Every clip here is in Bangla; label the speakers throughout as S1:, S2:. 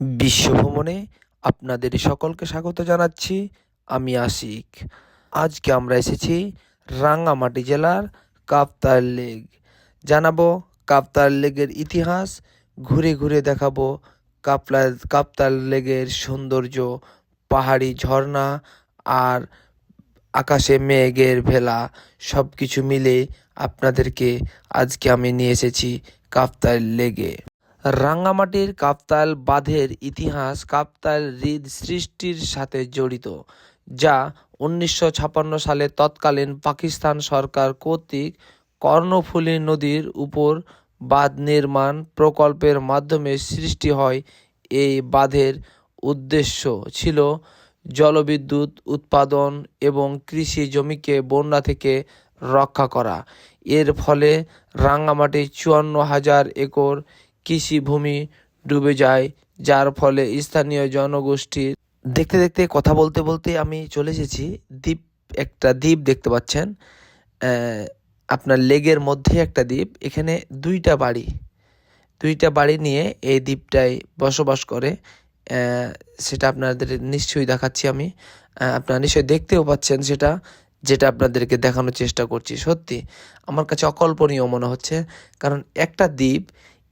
S1: বিশ্বভ্রমণে আপনাদের সকলকে স্বাগত জানাচ্ছি, আমি আশিক। আজকে আমরা এসেছি রাঙ্গামাটি জেলার কাপ্তার লেক। জানাব কাপ্তার লেকের ইতিহাস, ঘুরে ঘুরে দেখাবো কাপলা কাপ্তার লেকের সৌন্দর্য, পাহাড়ি ঝর্ণা আর আকাশে মেঘের ভেলা সব কিছু মিলে আপনাদেরকে আজকে আমি নিয়ে এসেছি কাপ্তার লেগে রাঙ্গামাটির কাপ্তাল বাঁধের ইতিহাস কাপ্তাল হ্রদ সৃষ্টির সাথে জড়িত, যা উনিশশো ছাপান্ন সালে তৎকালীন পাকিস্তান সরকার কর্তৃক কর্ণফুলী নদীর উপর বাঁধ নির্মাণ প্রকল্পের মাধ্যমে সৃষ্টি হয়। এই বাঁধের উদ্দেশ্য ছিল জলবিদ্যুৎ উৎপাদন এবং কৃষি জমিকে বন্যা থেকে রক্ষা করা। এর ফলে রাঙ্গামাটির চুয়ান্ন হাজার একর কৃষিভূমি ডুবে যায়, যার ফলে স্থানীয় জনগোষ্ঠীর দেখতে দেখতে কথা বলতে বলতে আমি চলে এসেছি দ্বীপ, একটা দ্বীপ দেখতে পাচ্ছেন। আপনার লেগের মধ্যে একটা দ্বীপ, এখানে দুইটা বাড়ি। দুইটা বাড়ি নিয়ে এই দ্বীপটায় বসবাস করে। সেটা আপনাদের নিশ্চয়ই দেখাচ্ছি আমি। আপনারা নিশ্চয়ই দেখতেও পাচ্ছেন সেটা, যেটা আপনাদেরকে দেখানোর চেষ্টা করছি। সত্যি, আমার কাছে অকল্পনীয় মনে হচ্ছে, কারণ একটা দ্বীপ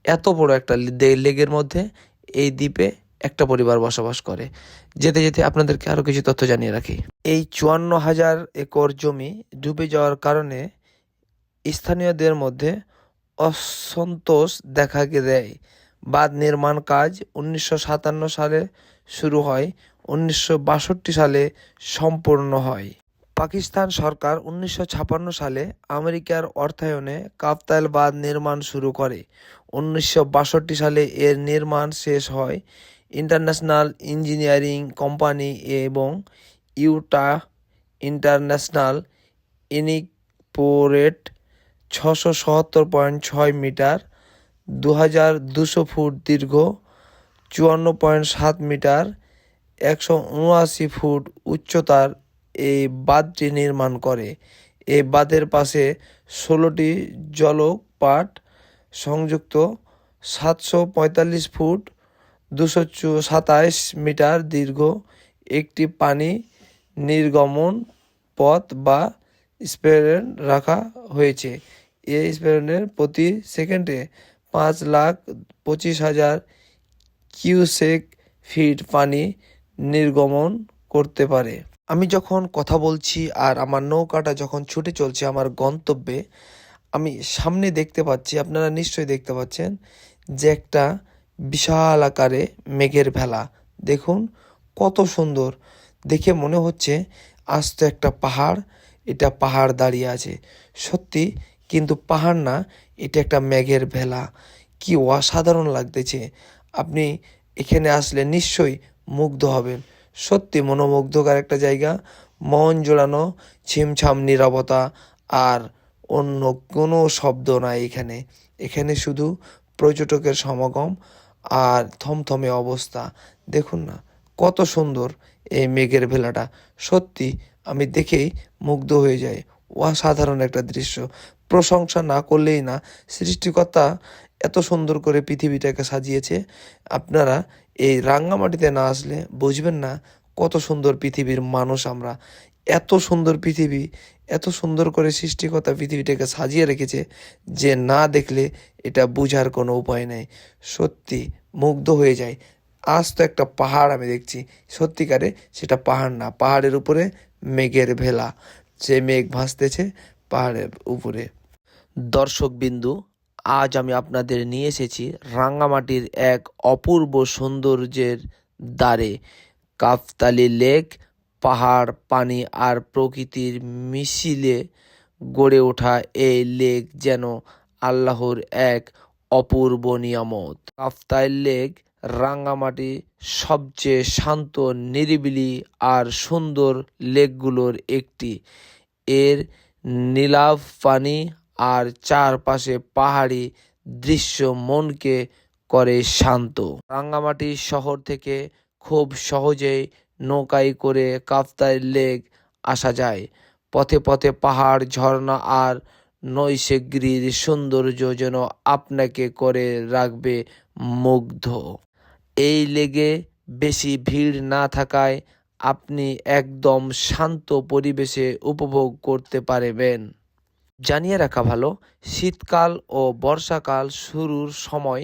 S1: এত বড় একটা লেগের মধ্যে এই দ্বীপে একটা পরিবার বসবাস করে। যেতে যেতে আপনাদেরকে আরও কিছু তথ্য জানিয়ে রাখি। এই চুয়ান্ন হাজার একর জমি ডুবে যাওয়ার কারণে স্থানীয়দের মধ্যে অসন্তোষ দেখা দেয়। বাঁধ নির্মাণ কাজ উনিশশো সাতান্ন সালে শুরু হয়, উনিশশো বাষট্টি সালে সম্পূর্ণ হয়। পাকিস্তান সরকার উনিশশো সালে আমেরিকার অর্থায়নে কাপ্তাল বাঁধ নির্মাণ শুরু করে। উনিশশো বাষট্টি সালে এর নির্মাণ শেষ হয় ইন্টারন্যাশনাল ইঞ্জিনিয়ারিং কোম্পানি এবং ইউটা ইন্টারন্যাশনাল ইনিকোরেট ছশো সত্তর পয়েন্ট ছয় মিটার দু হাজার দুশো ফুট দীর্ঘ, চুয়ান্ন পয়েন্ট সাত মিটার, একশো উনআশি ফুট উচ্চতার এই বাঁধটি নির্মাণ করে এই বাঁধের পাশে ষোলোটি জলপাট সংযুক্ত সাতশো পঁয়তাল্লিশ ফুট, দুশো সাতাইশ মিটার দীর্ঘ একটি পানি নির্গমন পথ বা স্প্রেন রাখা হয়েছে। এই স্প্রেনের প্রতি সেকেন্ডে পাঁচ লাখ পঁচিশ হাজার কিউসেক ফিট পানি নির্গমন করতে পারে। আমি যখন কথা বলছি আর আমার নৌকাটা যখন ছুটে চলছে আমার গন্তব্যে, আমি সামনে দেখতে পাচ্ছি, আপনারা নিশ্চয়ই দেখতে পাচ্ছেন যে একটা বিশাল আকারে মেঘের ভেলা। দেখুন, কত সুন্দর। দেখে মনে হচ্ছে আস্ত একটা পাহাড়, এটা পাহাড় দাঁড়িয়ে আছে। সত্যি, কিন্তু পাহাড় না, এটা একটা মেঘের ভেলা। কি অসাধারণ লাগতেছে। আপনি এখানে আসলে নিশ্চয়ই মুগ্ধ হবেন। সত্যি মনোমুগ্ধকর একটা জায়গা। মন জোড়ানো, ছিমছাম নীরবতা, আর অন্য কোনো শব্দ নাই এখানে। এখানে শুধু পর্যটকের সমাগম আর থমথমে অবস্থা। দেখুন না, কত সুন্দর এই মেঘের ভেলাটা। সত্যি, আমি দেখেই মুগ্ধ হয়ে যাই। অসাধারণ একটা দৃশ্য। প্রশংসা না করলেই না, সৃষ্টিকর্তা এত সুন্দর করে পৃথিবীটাকে সাজিয়েছে। আপনারা এই রাঙ্গামাটিতে না আসলে বুঝবেন না কত সুন্দর পৃথিবীর মানুষ আমরা। এত সুন্দর পৃথিবী, এত সুন্দর করে সৃষ্টিকর্তা পৃথিবীটাকে সাজিয়ে রেখেছে যে না দেখলে এটা বোঝার কোনো উপায় নেই। সত্যি মুগ্ধ হয়ে যায়। আজ তো একটা পাহাড় আমি দেখছি। সত্যিকারে সেটা পাহাড় না, পাহাড়ের উপরে মেঘের ভেলা। সে মেঘ ভাসতেছে পাহাড়ের উপরে। দর্শক বিন্দু আজ আমি আপনাদের নিয়ে এসেছি রাঙ্গামাটির এক অপূর্ব সৌন্দর্যের দ্বারে। কাফতালি লেক, পাহাড়, পানি আর প্রকৃতির মিছিলে গড়ে ওঠা এই লেক যেন আল্লাহর এক অপূর্ব নিয়ামত। কাফতাই লেক রাঙ্গামাটি সবচেয়ে শান্ত, নিরিবিলি আর সুন্দর লেকগুলোর একটি। এর নীলাভ পানি আর চারপাশে পাহাড়ি দৃশ্য মনকে করে শান্ত। রাঙ্গামাটি শহর থেকে খুব সহজেই নৌকায় করে কাপ্তাই লেক আসা যায়। পথে পথে পাহাড়, ঝর্ণা আর নৈশগিরির সৌন্দর্য যেন আপনাকে করে রাখবে মুগ্ধ। এই লেগে বেশি ভিড় না থাকায় আপনি একদম শান্ত পরিবেশে উপভোগ করতে পারবেন। জানিয়ে রাখা ভালো, শীতকাল ও বর্ষাকাল শুরুর সময়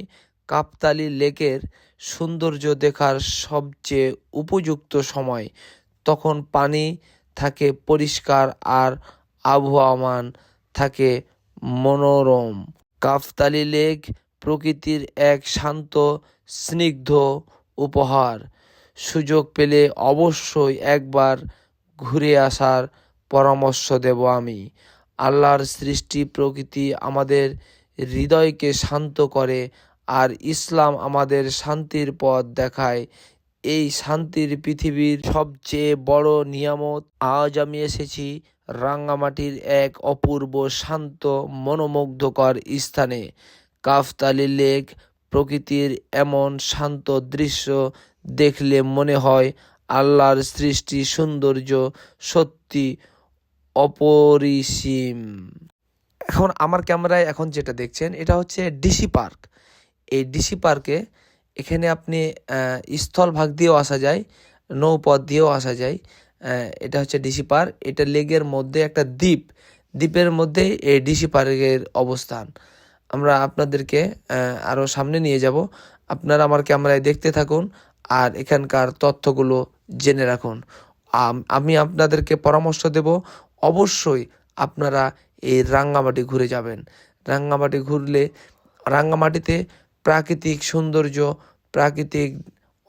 S1: কাপ্তালি লেকের সৌন্দর্য দেখার সবচেয়ে উপযুক্ত সময়। তখন পানি থাকে পরিষ্কার আর আবহাওয়ামান থাকে মনোরম। কাফতালি লেক প্রকৃতির এক শান্ত, স্নিগ্ধ উপহার। সুযোগ পেলে অবশ্যই একবার ঘুরে আসার পরামর্শ দেব আমি। আল্লাহর সৃষ্টি প্রকৃতি আমাদের হৃদয়কে শান্ত করে আর ইসলাম আমাদের শান্তির পথ দেখায়। এই শান্তির পৃথিবীর সবচেয়ে বড় নিয়ামত। আজ আমি এসেছি রাঙ্গামাটির এক অপূর্ব শান্ত, মনোমুগ্ধকর স্থানে। কাফতালি লেক প্রকৃতির এমন শান্ত দৃশ্য দেখলে মনে হয় আল্লাহর সৃষ্টি সৌন্দর্য সত্যি অপরিসীম। এখন আমার ক্যামেরায় এখন যেটা দেখছেন এটা হচ্ছে ডিসি পার্ক। এই ডিসি পার্কে এখানে আপনি আহ, স্থলভাগ দিয়েও আসা যায় নৌপথ দিয়েও আসা যায়। এটা হচ্ছে ডিসি পার্ক। এটা লেগের মধ্যে একটা দ্বীপ। দ্বীপের মধ্যেই এই ডিসি পার্কের অবস্থান। আমরা আপনাদেরকে আরও সামনে নিয়ে যাব। আপনারা আমার ক্যামেরায় দেখতে থাকুন আর এখানকার তথ্যগুলো জেনে রাখুন। আম- আপনাদেরকে পরামর্শ দেব। অবশ্যই আপনারা এই রাঙ্গামাটি ঘুরে যাবেন। রাঙ্গামাটি ঘুরলে, রাঙ্গামাটিতে প্রাকৃতিক সৌন্দর্য, প্রাকৃতিক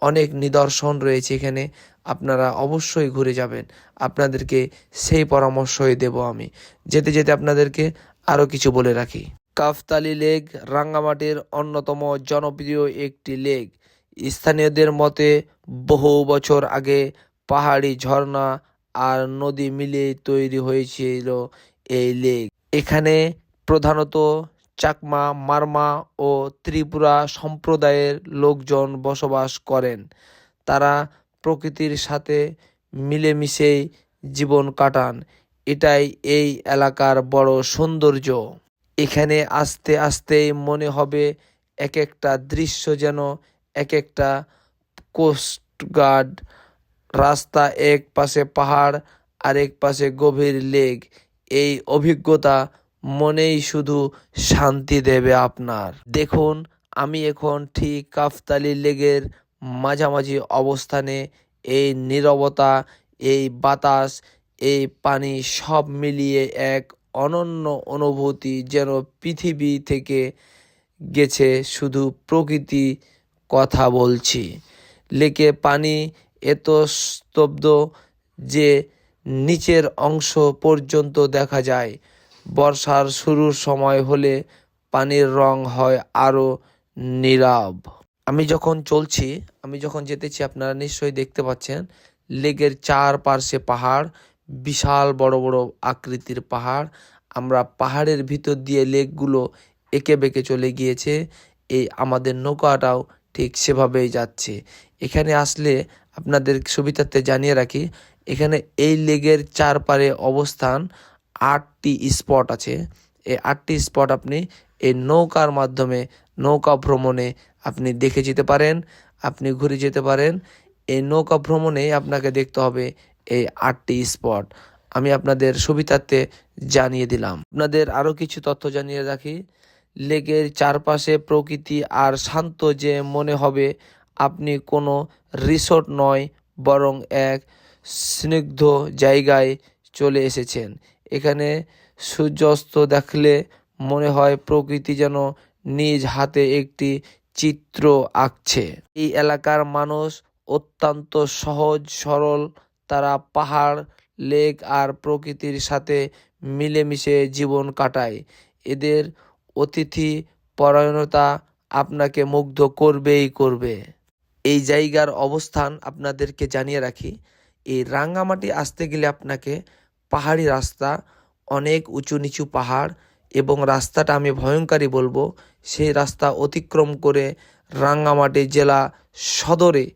S1: অনেক নিদর্শন রয়েছে এখানে। আপনারা অবশ্যই ঘুরে যাবেন। আপনাদেরকে সেই পরামর্শই দেব আমি। যেতে যেতে আপনাদেরকে আরও কিছু বলে রাখি। কাফতালি লেক রাঙ্গামাটির অন্যতম জনপ্রিয় একটি লেক। স্থানীয়দের মতে বহু বছর আগে পাহাড়ি ঝর্ণা আর নদী মিলে তৈরি হয়েছিল এই লেক। এখানে প্রধানত চাকমা, মারমা ও ত্রিপুরা সম্প্রদায়ের লোকজন বসবাস করেন। তারা প্রকৃতির সাথে মিলেমিশেই জীবন কাটান। এটাই এই এলাকার বড় সৌন্দর্য। এখানে আস্তে আসতেই মনে হবে এক একটা দৃশ্য যেন এক একটা কোস্টগার্ড রাস্তা এক পাশে পাহাড় আর এক পাশে গভীর লেক। এই অভিজ্ঞতা মনেই শুধু শান্তি দেবে আপনার। দেখুন, আমি এখন ঠিক কাফতালি লেগের মাঝামাঝি অবস্থানে। এই নীরবতা, এই বাতাস, এই পানি সব মিলিয়ে এক অনন্য অনুভূতি যেন পৃথিবী থেকে গেছে শুধু প্রকৃতি কথা বলছি। লেকে পানি এত স্তব্ধ যে নিচের অংশ পর্যন্ত দেখা যায়। বর্ষার শুরুর সময় হলে পানির রং হয় আরও নীরব। আমি যখন চলছি, আমি যখন যেতেছি, আপনারা নিশ্চয়ই দেখতে পাচ্ছেন লেগের চার পার্শ্বে পাহাড়, বিশাল বড় বড় আকৃতির পাহাড়। আমরা পাহাড়ের ভিতর দিয়ে লেকগুলো এঁকে বেঁকে চলে গিয়েছে। এই আমাদের নৌকাটাও ঠিক সেভাবেই যাচ্ছে। এখানে আসলে আপনাদের সুবিধার্থে জানিয়ে রাখি, এখানে এই লেগের চারপারে অবস্থান আটটি স্পট আছে। এই আটটি স্পট আপনি এই নৌকার মাধ্যমে, নৌকা ভ্রমণে আপনি দেখে যেতে পারেন, আপনি ঘুরে যেতে পারেন। এই নৌকা ভ্রমণে আপনাকে দেখতে হবে এই আটটি স্পট। আমি আপনাদের সুবিধার্থে জানিয়ে দিলাম। আপনাদের আরও কিছু তথ্য জানিয়ে রাখি লেকের চারপাশে প্রকৃতি আর শান্ত যে মনে হবে, আপনি কোনো রিসোর্ট নয়, বরং এক স্নিগ্ধ জায়গায় চলে এসেছেন। এখানে সূর্যাস্ত দেখলে মনে হয় প্রকৃতি যেন নিজ হাতে একটি চিত্র আঁকছে। এই এলাকার মানুষ অত্যন্ত সহজ, সরল। তারা পাহাড়, লেক আর প্রকৃতির সাথে মিলেমিশে জীবন কাটায়। এদের অতিথি পরায়ণতা আপনাকে মুগ্ধ করবেই করবে। এই জায়গার অবস্থান আপনাদেরকে জানিয়ে রাখি, এই রাঙ্গামাটি আসতে গেলে আপনাকে পাহাড়ি রাস্তা, অনেক উঁচু নিচু পাহাড় এবং রাস্তাটা আমি ভয়ঙ্করই বলব, সেই রাস্তা অতিক্রম করে রাঙ্গামাটি জেলা সদরে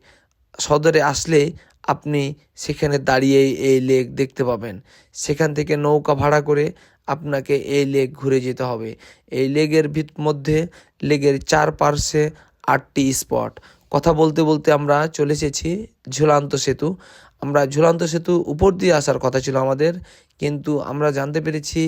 S1: সদরে আসলে আপনি সেখানে দাঁড়িয়ে এই লেক দেখতে পাবেন। সেখান থেকে নৌকা ভাড়া করে আপনাকে এই লেক ঘুরে যেতে হবে। এই লেগের ভিত মধ্যে লেগের চার পার্শ্বে আটটি স্পট। কথা বলতে বলতে আমরা চলে এসেছি ঝুলান্ত সেতু। আমরা ঝুলান্ত সেতু উপর দিয়ে আসার কথা ছিল আমাদের, কিন্তু আমরা জানতে পেরেছি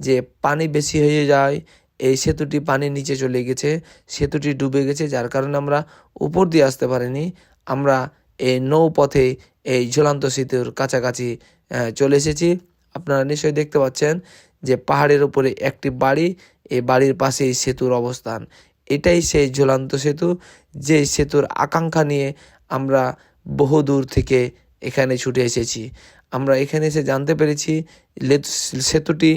S1: যে পানি বেশি হয়ে যায়, এই সেতুটি পানির নিচে চলে গেছে, সেতুটি ডুবে গেছে, যার কারণে আমরা উপর দিয়ে আসতে পারিনি। আমরা এই নৌপথে এই ঝুলান্ত সেতুর কাছাকাছি চলে এসেছি। আপনারা নিশ্চয়ই দেখতে পাচ্ছেন যে পাহাড়ের উপরে একটি বাড়ি এই বাড়ির পাশেই সেতুর অবস্থান। এটাই সেই ঝুলান্ত সেতু, যে সেতুর আকাঙ্ক্ষা নিয়ে আমরা বহু দূর থেকে এখানে ছুটে এসেছি। আমরা এখানে এসে জানতে পেরেছি সেতুটি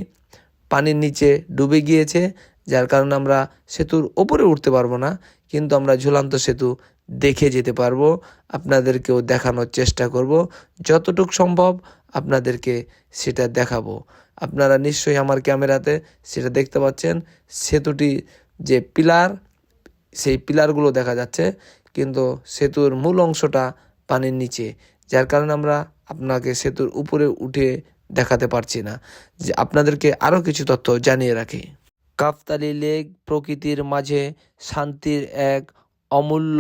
S1: পানির নিচে ডুবে গিয়েছে, যার কারণে আমরা সেতুর ওপরে উঠতে পারব না, কিন্তু আমরা ঝুলান্ত সেতু দেখে যেতে পারব। আপনাদেরকেও দেখানোর চেষ্টা করব। যতটুক সম্ভব আপনাদেরকে সেটা দেখাবো। আপনারা নিশ্চয়ই আমার ক্যামেরাতে সেটা দেখতে পাচ্ছেন। সেতুটি যে পিলার, সেই পিলারগুলো দেখা যাচ্ছে, কিন্তু সেতুর মূল অংশটা পানির নিচে, যার কারণে আমরা আপনাকে সেতুর উপরে উঠে দেখাতে পারছি না। যে আপনাদেরকে আরও কিছু তথ্য জানিয়ে রাখি। কাফতালি লেক প্রকৃতির মাঝে শান্তির এক অমূল্য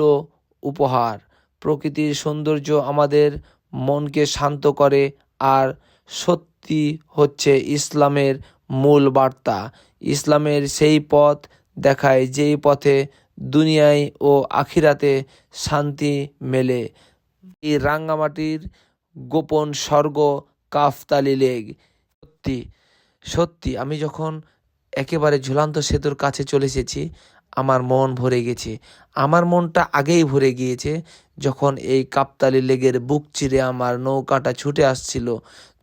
S1: উপহার। প্রকৃতির সৌন্দর্য আমাদের মনকে শান্ত করে আর সত্যি হচ্ছে ইসলামের মূল বার্তা। ইসলামের সেই পথ দেখায় যেই পথে দুনিয়ায় ও আখিরাতে শান্তি মেলে। এই রাঙ্গামাটির গোপন স্বর্গ কাফতালি লেগ। সত্যি সত্যি, আমি যখন একেবারে ঝুলান্ত সেতুর কাছে চলে এসেছি আমার মন ভরে গেছে। আমার মনটা আগেই ভরে গিয়েছে। যখন এই কাপ্তালি লেগের বুক চিরে আমার নৌকাটা ছুটে আসছিল,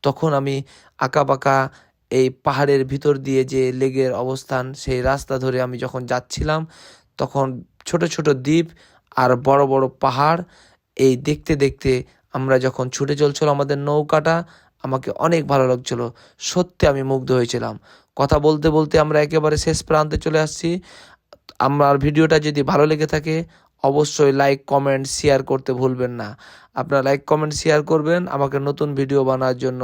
S1: তখন আমি আঁকাবাঁকা এই পাহাড়ের ভিতর দিয়ে যে লেগের অবস্থান, সেই রাস্তা ধরে আমি যখন যাচ্ছিলাম, তখন ছোট ছোট দ্বীপ আর বড় বড় পাহাড়। এই দেখতে দেখতে আমরা যখন ছুটে চলছিল আমাদের নৌকাটা, আমাকে অনেক ভালো লাগছিল। সত্যি আমি মুগ্ধ হয়েছিলাম। কথা বলতে বলতে আমরা একেবারে শেষ প্রান্তে চলে আসছি। আমার ভিডিওটা যদি ভালো লেগে থাকে, অবশ্যই লাইক কমেন্ট শেয়ার করতে ভুলবেন না। আপনারা লাইক কমেন্ট শেয়ার করবেন। আমাকে নতুন ভিডিও বানার জন্য